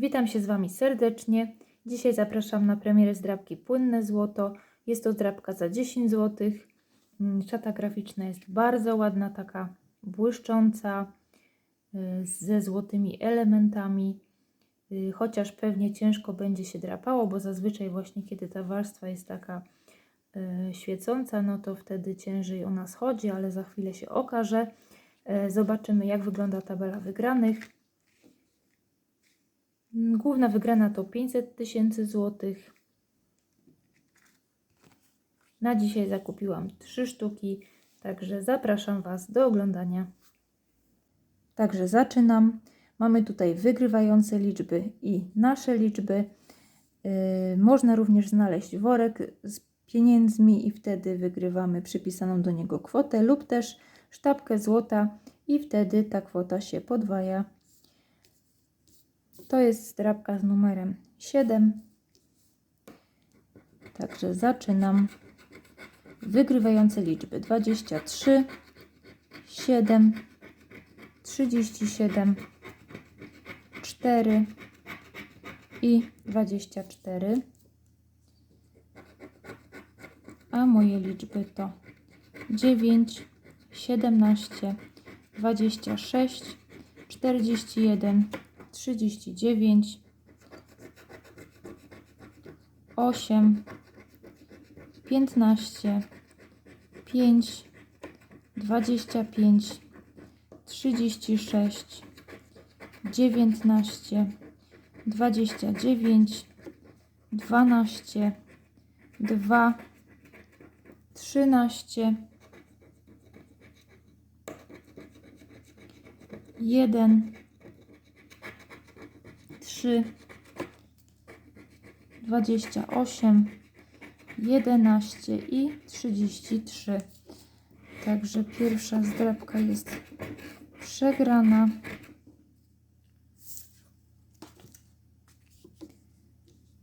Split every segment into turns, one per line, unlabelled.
Witam się z Wami serdecznie. Dzisiaj zapraszam na premierę zdrabki Płynne Złoto. Jest to zdrabka za 10 zł. Mm, Szata graficzna jest bardzo ładna, taka błyszcząca, y, ze złotymi elementami. Y, Chociaż pewnie ciężko będzie się drapało, bo zazwyczaj właśnie kiedy ta warstwa jest taka y, świecąca, no to wtedy ciężej ona schodzi, ale za chwilę się okaże. E, Zobaczymy jak wygląda tabela wygranych. Mm, Główna wygrana to 500 tysięcy złotych. Na dzisiaj zakupiłam 3 sztuki, także zapraszam Was do oglądania. Także zaczynam. Mamy tutaj wygrywające liczby i nasze liczby. Yy, można również znaleźć worek z pieniędzmi i wtedy wygrywamy przypisaną do niego kwotę lub też sztabkę złota i wtedy ta kwota się podwaja. To jest zdrabka z numerem 7. Także zaczynam. Wygrywające liczby 23, 7, 37, 4 i 24. A moje liczby to 9, 17, 26, 41, 39, 8, 15, 5, 25, 36, 19, 29, 12, 2, 13, 1, 3, 28, 11 i 33. Także pierwsza zdrabka jest przegrana.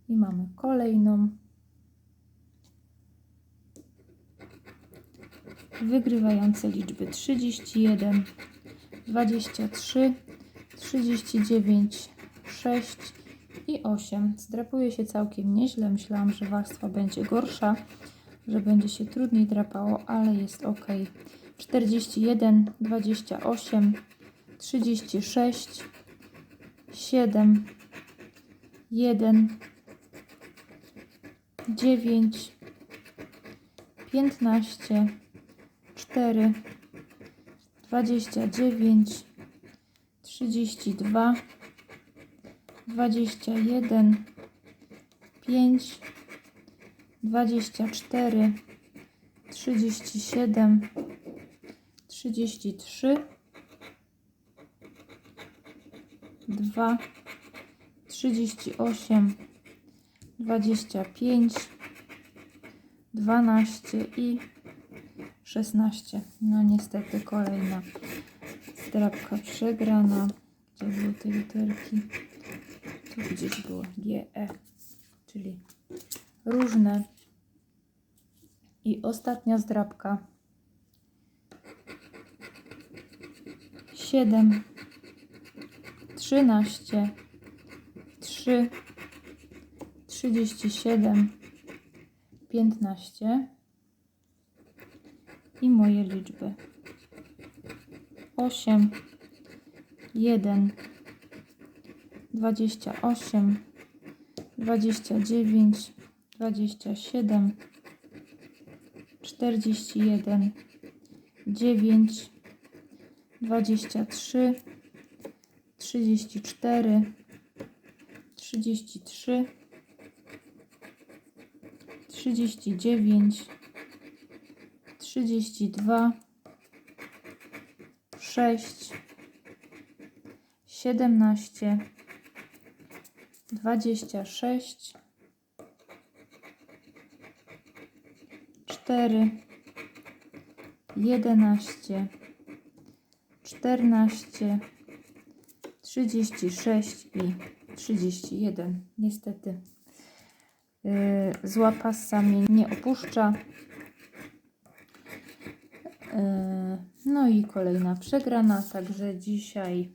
I mamy kolejną. Wygrywające liczby 31, 23, 39, 6 i 8. Zdrapuje się całkiem nieźle. Myślałam, że warstwa będzie gorsza, że będzie się trudniej drapało, ale jest ok. 41, 28, 36, 7, 1, 9, 15, 4, 29, 32, 21, 5, 24, 37, 33, 2, 38, 25, 12 i 16. No niestety kolejna zdrabka przegrana. Gdzie były te literki? Tu gdzieś było? GE, czyli różne. I ostatnia zdrabka. 7, 13, 3, 37, 15 i moje liczby. 8, 1, 28, 29, 27, 41, 9, 23, 34, 33, 39, 32, 6, 17, 26, 4, 11, 14, 36 i 31. Niestety yy, zła passa mnie nie opuszcza. Yy, No i kolejna przegrana, także dzisiaj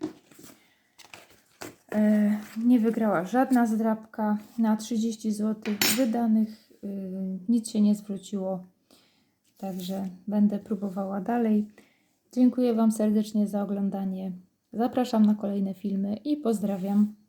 nie wygrała żadna zdrabka. Na 30 zł wydanych y, nic się nie zwróciło. Także będę próbowała dalej. Dziękuję Wam serdecznie za oglądanie. Zapraszam na kolejne filmy i pozdrawiam.